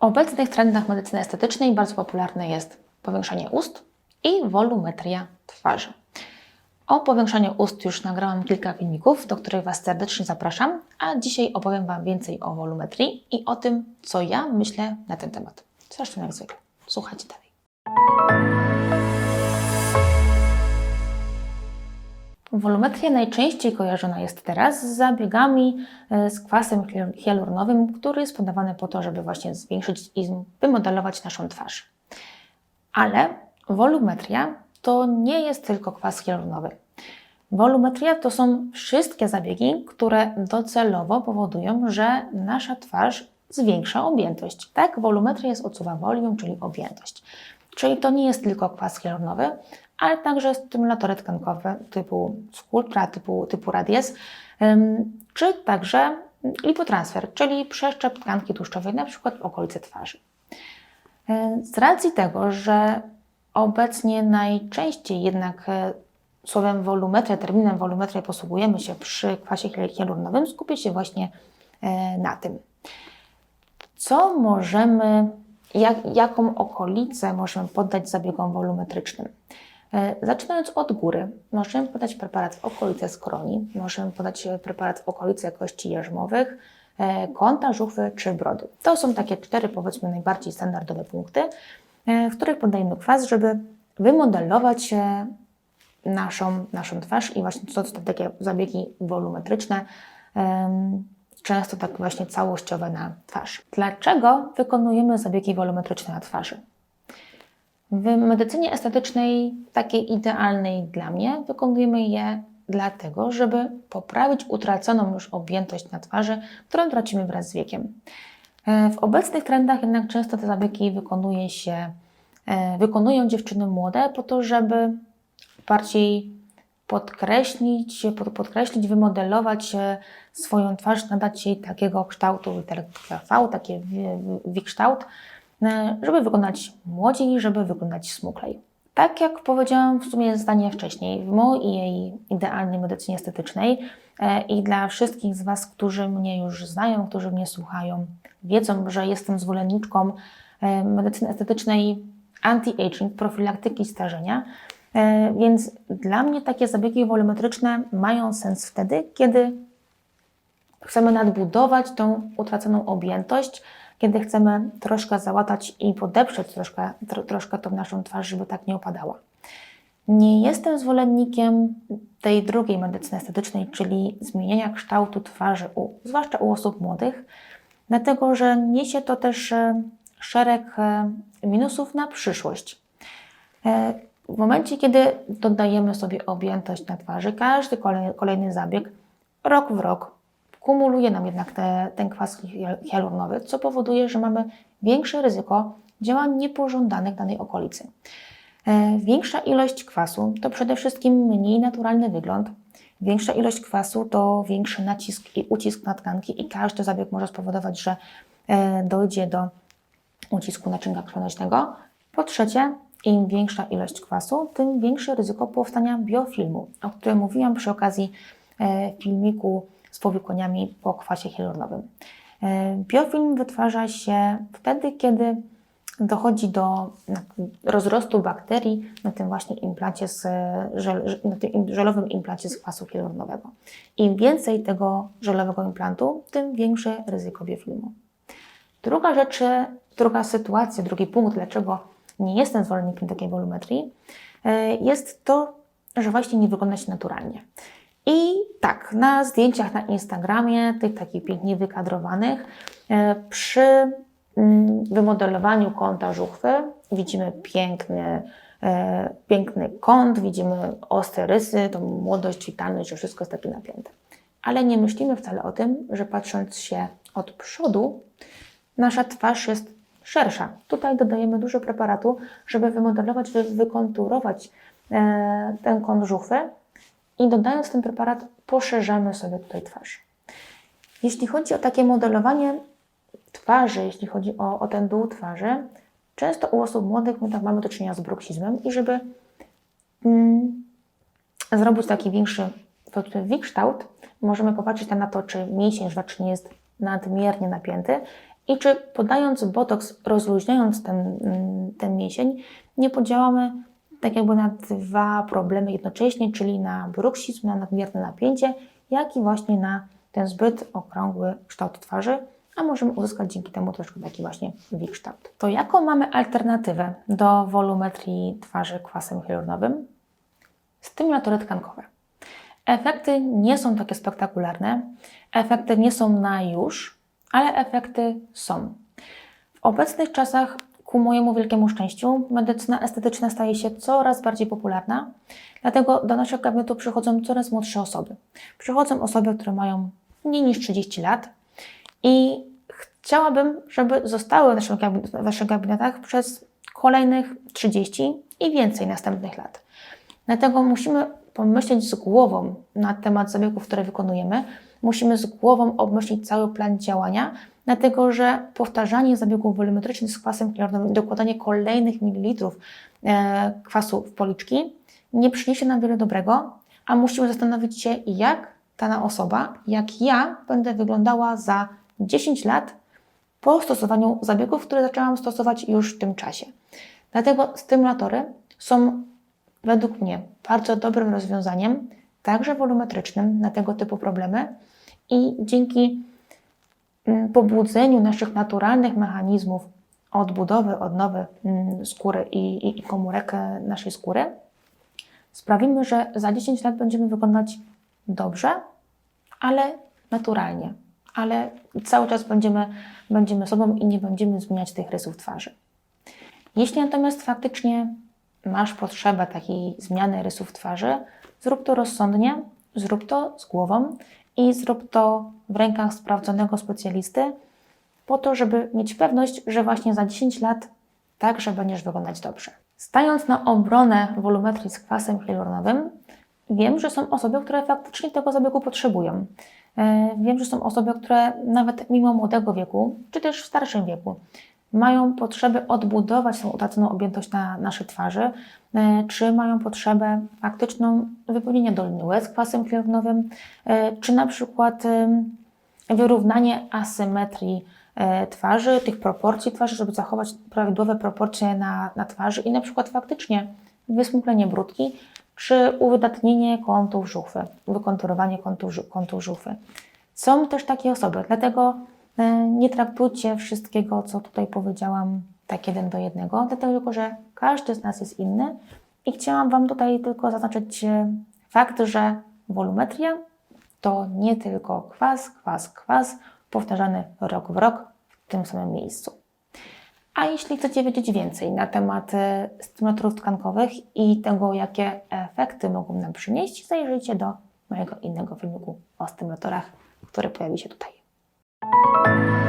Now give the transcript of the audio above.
obecnych trendach medycyny estetycznej bardzo popularne jest powiększanie ust i wolumetria twarzy. O powiększaniu ust już nagrałam kilka filmików, do których Was serdecznie zapraszam, a dzisiaj opowiem Wam więcej o wolumetrii i o tym, co ja myślę na ten temat. Zresztą jak zwykle. Słuchajcie dalej. Wolumetria najczęściej kojarzona jest teraz z zabiegami e, z kwasem hial- hialuronowym, który jest podawany po to, żeby właśnie zwiększyć i wymodelować naszą twarz. Ale wolumetria to nie jest tylko kwas hialuronowy. Wolumetria to są wszystkie zabiegi, które docelowo powodują, że nasza twarz zwiększa objętość. Tak, wolumetria jest od słowa volume, czyli objętość. Czyli to nie jest tylko kwas hialuronowy, ale także stymulatory tkankowe typu Sculptra, typu, typu Radies, czy także lipotransfer, czyli przeszczep tkanki tłuszczowej, na przykład w okolicy twarzy. Z racji tego, że obecnie najczęściej jednak e, słowem wolumetria, terminem wolumetria posługujemy się przy kwasie hial- hialuronowym, skupię się właśnie e, na tym. Co możemy, jak, jaką okolicę możemy poddać zabiegom wolumetrycznym? E, Zaczynając od góry, możemy podać preparat w okolice skroni, możemy podać e, preparat w okolice kości jarzmowych, e, kąta, żuchwy czy brody. To są takie cztery, powiedzmy, najbardziej standardowe punkty, w których podajemy kwas, żeby wymodelować naszą, naszą twarz i właśnie to są takie zabiegi wolumetryczne, często tak właśnie całościowe na twarz. Dlaczego wykonujemy zabiegi wolumetryczne na twarzy? W medycynie estetycznej, takiej idealnej dla mnie, wykonujemy je dlatego, żeby poprawić utraconą już objętość na twarzy, którą tracimy wraz z wiekiem. E, W obecnych trendach jednak często te zabiegi wykonuje się, e, wykonują dziewczyny młode po to, żeby bardziej podkreślić, pod- podkreślić, wymodelować swoją twarz, nadać jej takiego kształtu literka V, takie w- W-kształt, e, żeby wyglądać młodziej, żeby wyglądać smuklej. Tak jak powiedziałam w sumie zdanie wcześniej, w mojej idealnej medycynie estetycznej e, i dla wszystkich z Was, którzy mnie już znają, którzy mnie słuchają, wiedzą, że jestem zwolenniczką e, medycyny estetycznej anti-aging, profilaktyki starzenia, E, Więc dla mnie takie zabiegi wolumetryczne mają sens wtedy, kiedy chcemy nadbudować tą utraconą objętość, kiedy chcemy troszkę załatać i podeprzeć troszkę, tro, troszkę tą naszą twarz, żeby tak nie opadała. Nie jestem zwolennikiem tej drugiej medycyny estetycznej, czyli zmieniania kształtu twarzy, u, zwłaszcza u osób młodych, dlatego że niesie to też e, szereg e, minusów na przyszłość. E, W momencie, kiedy dodajemy sobie objętość na twarzy, każdy kolej- kolejny zabieg, rok w rok, kumuluje nam jednak te, ten kwas hial- hialuronowy, co powoduje, że mamy większe ryzyko działań niepożądanych danej okolicy. E, Większa ilość kwasu to przede wszystkim mniej naturalny wygląd. Większa ilość kwasu to większy nacisk i ucisk na tkanki i każdy zabieg może spowodować, że e, dojdzie do ucisku naczynka krwionośnego. Po trzecie, im większa ilość kwasu, tym większe ryzyko powstania biofilmu, o którym mówiłam przy okazji e, filmiku z powikłaniami po kwasie hialuronowym. E, Biofilm wytwarza się wtedy, kiedy dochodzi do rozrostu bakterii na tym właśnie implancie z żel, na tym żelowym implancie z kwasu hialuronowego. Im więcej tego żelowego implantu, tym większe ryzyko biofilmu. Druga rzecz, druga sytuacja, drugi punkt, dlaczego nie jestem zwolennikiem takiej wolumetrii, e, jest to, że właśnie nie wygląda się naturalnie. I tak, na zdjęciach na Instagramie, tych takich pięknie wykadrowanych, e, przy mm, wymodelowaniu kąta żuchwy widzimy piękny, e, piękny kąt, widzimy ostre rysy, tą młodość, witalność, że wszystko jest takie napięte. Ale nie myślimy wcale o tym, że patrząc się od przodu, nasza twarz jest szersza. Tutaj dodajemy dużo preparatu, żeby wymodelować, wy, wykonturować e, ten kąt żuchwy i dodając ten preparat poszerzamy sobie tutaj twarz. Jeśli chodzi o takie modelowanie twarzy, jeśli chodzi o, o ten dół twarzy, często u osób młodych my tak mamy do czynienia z bruksizmem i żeby mm, zrobić taki większy kształt, możemy popatrzeć na to, czy mięsień żwacz nie jest nadmiernie napięty i czy podając botoks, rozluźniając ten, mm, ten mięsień, nie podziałamy tak jakby na dwa problemy jednocześnie, czyli na bruksizm, na nadmierne napięcie, jak i właśnie na ten zbyt okrągły kształt twarzy, a możemy uzyskać dzięki temu troszkę taki właśnie V-kształt. To jaką mamy alternatywę do wolumetrii twarzy kwasem hialuronowym? Stymulatory tkankowe. Efekty nie są takie spektakularne, efekty nie są na już, ale efekty są. W obecnych czasach, ku mojemu wielkiemu szczęściu, medycyna estetyczna staje się coraz bardziej popularna, dlatego do naszego gabinetu przychodzą coraz młodsze osoby. Przychodzą osoby, które mają mniej niż 30 lat i chciałabym, żeby zostały w gabinet, w naszych gabinetach przez kolejnych 30 i więcej następnych lat. Dlatego musimy pomyśleć z głową na temat zabiegów, które wykonujemy. Musimy z głową obmyślić cały plan działania, dlatego że powtarzanie zabiegów wolumetrycznych z kwasem hialuronowym, dokładanie kolejnych mililitrów e, kwasu w policzki nie przyniesie nam wiele dobrego, a musimy zastanowić się, jak dana osoba, jak ja będę wyglądała za 10 lat po stosowaniu zabiegów, które zaczęłam stosować już w tym czasie. Dlatego stymulatory są według mnie bardzo dobrym rozwiązaniem, także wolumetrycznym na tego typu problemy i dzięki mm, pobudzeniu naszych naturalnych mechanizmów odbudowy, odnowy mm, skóry i, i, i komórek e, naszej skóry, sprawimy, że za 10 lat będziemy wyglądać dobrze, ale naturalnie, ale cały czas będziemy, będziemy sobą i nie będziemy zmieniać tych rysów twarzy. Jeśli natomiast faktycznie masz potrzebę takiej zmiany rysów twarzy, zrób to rozsądnie, zrób to z głową i zrób to w rękach sprawdzonego specjalisty, po to, żeby mieć pewność, że właśnie za 10 lat także będziesz wyglądać dobrze. Stając na obronę wolumetrii z kwasem hialuronowym, wiem, że są osoby, które faktycznie tego zabiegu potrzebują. E, Wiem, że są osoby, które nawet mimo młodego wieku, czy też w starszym wieku, mają potrzebę odbudować tą utraconą objętość na naszej twarzy, e, czy mają potrzebę faktyczną wypełnienia doliny łez kwasem hialuronowym, e, czy na przykład wyrównanie asymetrii e, twarzy, tych proporcji twarzy, żeby zachować prawidłowe proporcje na, na twarzy i na przykład faktycznie wysmuklenie brudki, czy uwydatnienie kontów żuchwy, wykonturowanie kontów, żu- kontów żuchwy. Są też takie osoby, dlatego nie traktujcie wszystkiego, co tutaj powiedziałam, tak jeden do jednego, dlatego że każdy z nas jest inny i chciałam Wam tutaj tylko zaznaczyć e, fakt, że wolumetria to nie tylko kwas, kwas, kwas, powtarzany rok w rok w tym samym miejscu. A jeśli chcecie wiedzieć więcej na temat e, stymulatorów tkankowych i tego, jakie efekty mogą nam przynieść, zajrzyjcie do mojego innego filmiku o stymulatorach, który pojawi się tutaj. Música